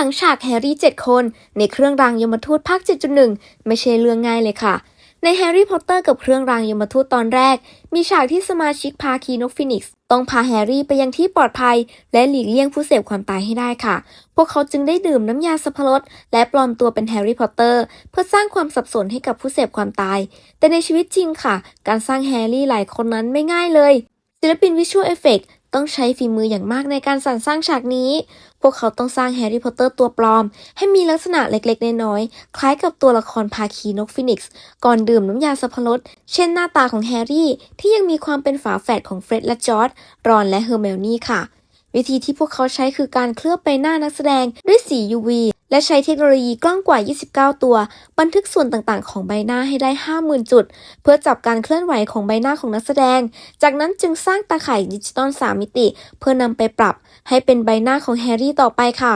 หลังฉากแฮร์รี่ 7 คน ในเครื่องรางยมทูตภาค 7.1 ไม่ใช่เรื่องง่ายเลยค่ะ ในแฮร์รี่พอตเตอร์กับเครื่องรางยมทูตตอนแรก มีฉากที่สมาชิกพาคีนกฟินิกซ์ต้องพาแฮร์รี่ไปยังที่ปลอดภัย และหลีกเลี่ยงผู้เสพความตายให้ได้ค่ะ พวกเขาจึงได้ดื่มน้ำยาสับปะรดและปลอมตัวเป็นแฮร์รี่พอตเตอร์ เพื่อสร้างความสับสนให้กับผู้เสพความตาย แต่ในชีวิตจริงค่ะ การสร้างแฮร์รี่หลายคนนั้นไม่ง่ายเลยศิลปินวิชวลเอฟเฟก ต้องใช้ฝีมืออย่างมากในการสรรสร้างฉากนี้ พวกเขาต้องสร้างแฮร์รี่พอตเตอร์ตัวปลอม ให้มีลักษณะเล็กๆ น้อยๆ คล้ายกับตัวละครพาคีนกฟินิกซ์ ก่อนดื่มน้ำยาสับปะรดเช่นหน้าตาของแฮร์รี่ ที่ยังมีความเป็นฝาแฝดของเฟร็ดและจอร์ดรอนและเฮอร์เมลนี่ค่ะ วิธีที่พวกเขาใช้คือการเคลือบใบหน้านักแสดงด้วยสี UV และใช้เทคโนโลยีกล้องกว่า 29 ตัว บันทึกส่วนต่างๆ ของใบหน้าให้ได้ 50,000 จุด เพื่อจับการเคลื่อนไหวของใบหน้าของนักแสดง จากนั้นจึงสร้างตาข่ายดิจิตอล 3 มิติ เพื่อนำไปปรับให้เป็นใบหน้าของแฮร์รี่ต่อไปค่ะ